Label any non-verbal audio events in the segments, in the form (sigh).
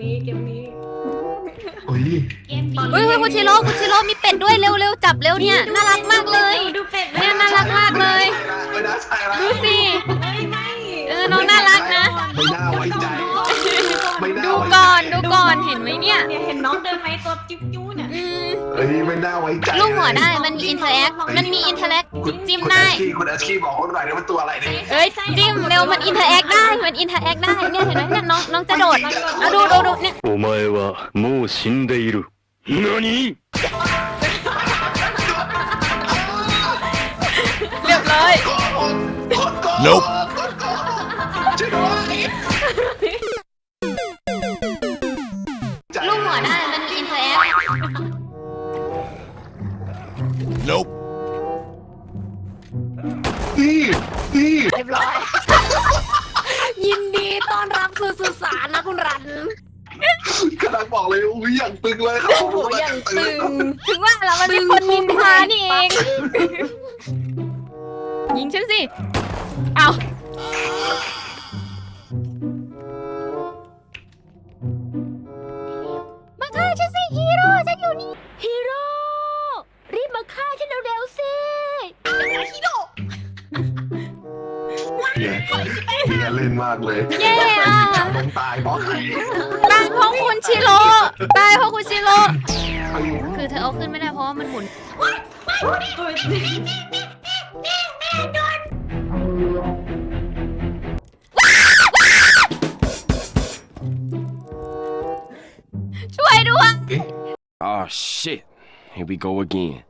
นี้เกมนี้โอ้ยเกมดีเฮ้ยเฮ้ยคุณชิโร่คุณชิโร่มีเป็ดด้วยเร็วเร็วจับเร็วเนี่ยน่ารักมากเลย ดูเป็ดเนี่ยน่ารักมากเลย ไม่น่าใช่ละดูสิเอ้ยไม่เออน้องน่ารักนะ ไม่น่าไว้ใจ ไม่น่าดูไว้ใจก่อนดูก่อนเห็นไหมเนี่ย เนี่ยเห็นน้องเดินไปตัวจิ๊บจู้เนี่ยอืม เฮ้ยไม่น่าไว้ใจ ลูกหัวได้มันมีอินเทอร์แอคมันมีอินเทอร์แอค คุณ จิ้ม คุณ ได้ อาชีคุณอาชีบอกคนหน่อยนะมันตัวอะไรเนี่ย เอ้ยจิ้มเร็วมันอินเทอร์แอคได้มันอินเทอร์แอคได้เนี่ยเห็นไหมเนี่ยน้องน้องจะโดดเอาดูดูดูเนี่ย お前はもう死んでいる。何 เรียบร้อย Nope ช่วย Nope นี่นี่เรียบร้อย ยินดีต้อนรับสู่สุสานนะคุณรัน กำลังบอกเลยอุ้ยอย่างตึงเลยครับโอ้โหอย่างตึง ถึงว่าแล้วมันเป็นคนนินทานี่เอง ยิงฉันสิ เอามา เนี่ยเนี่ยเล่นมากเลยเย้อะจับลงตายเพราะใครตายเพราะคุณชิโร่ตายเพราะคุณชิโร่ไม่คือเธอเอาขึ้นไม่ได้เพราะว่ามันหมุน ช่วยด้วย Oh shit. Here we go again.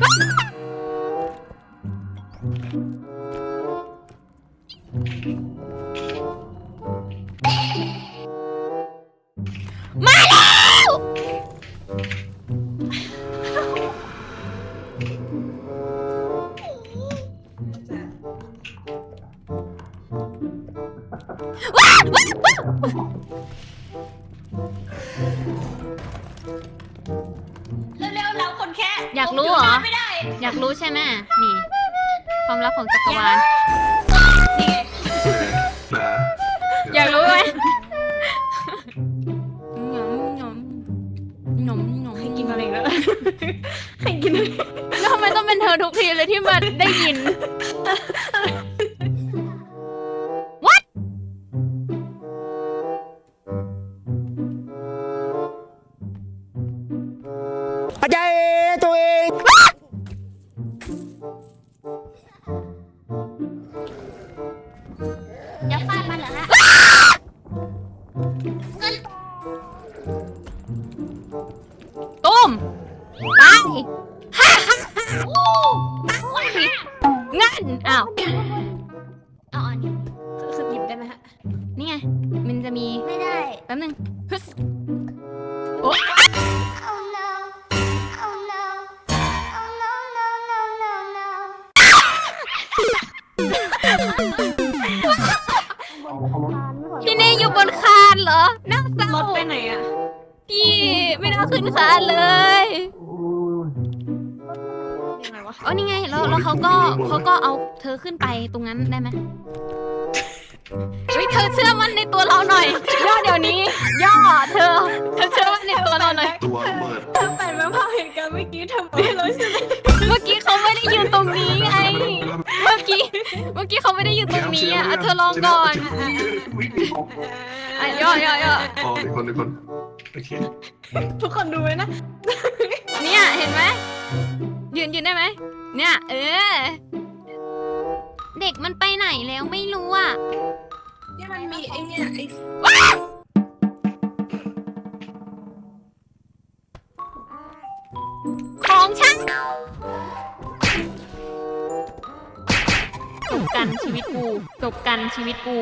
Ah! (laughs) อไม่ได้อยากรู้ใช่ไหมนี่ ความลับของจักรวาล นี่ไงนะอยากรู้ไหมหยมหยมหยมหยมให้กินอะไรแล้วให้กินอะไรแล้วทำไมต้องเป็นเธอทุกทีเลยที่มาได้ยิน What อย่ ป๊บนึงฮึสโอ้ Oh no Oh no Oh no no no no no พี่เน่อยู่บนคานเหรอน่าเศร้ารถไปไหนอะ พี่ไม่น่าขึ้นคานเลยยังไงวะ อ๋อนี่ไงแล้วแล้วเขาก็เขาก็เอาเธอขึ้นไปตรงนั้นได้ไหม เฮ้ยเธอเชื่อมันในตัวเราหน่อย ย่อเดี๋ยวนี้ ย่อเธอ เธอเชื่อมันในตัวเราหน่อย ตัวระเบิดตั้งแต่แม่ภาพเหตุการณ์เมื่อกี้ทำไมเราใช่ไหมเมื่อกี้เขาไม่ได้ยืนตรงนี้ไง เมื่อกี้ เมื่อกี้เขาไม่ได้ยืนตรงนี้อะอะเธอลองก่อนอะย่อย่อย่ออ๋อมีคนมีคนโอเคทุกคนดูไว้นะ เนี่ยเห็นไหมยืนยืนได้ไหม เนี่ย เออ เด็กมันไปไหนแล้วไม่รู้อะที่มันมี ไอเนี่ยไอของฉัน จบกันชีวิตกู จบกันชีวิตกู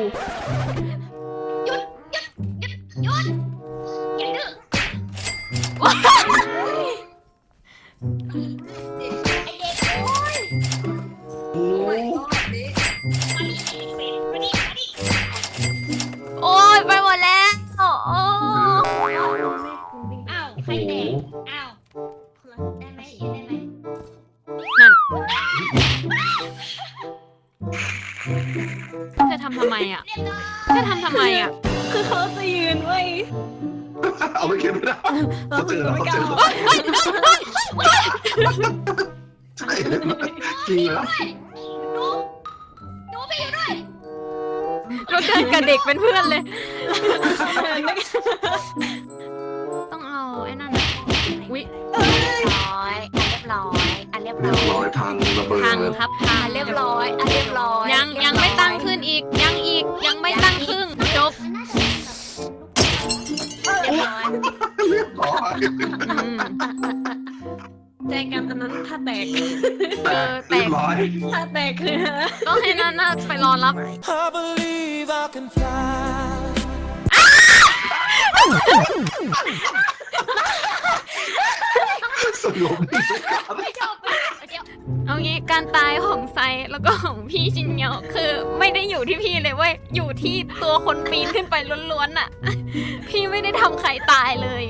อทำทำไมอะเธอทำทำไมอะ คือเขาจะยืนไว้ยเอาไปเก็บไม่ได้เราเขาเจอไม่เขากล้าเจอเอาใช่จริงแล้วหนูไปอยู่ด้วยเราเดินกับเด็กเป็นเพื่อนเลย ต้องเอาไอ้นั่นน่ะอุ๊ย ร้อยอันเรียบร้อยอันเรียบเรีร้ยอบร้อยยพังระเบิดพังครับพัอังนเรียบร้อยอันเรียบร้อยยังยังไม่ตั้ง กันอันนั้นถ้าแตก เออแตเรียกบร้อยถ้าแตกคือต้องให้นาน่าไปรอรับ I believe I can fly. สรุปนี่เอางี้การตายของไซแล้วก็ของพี่ชินเงียวคือไม่ได้อยู่ที่พี่เลยเว้ยอยู่ที่ตัวคนปีนขึ้นไปล้วนๆน่ะ พี่ไม่ได้ทำใครตายเลย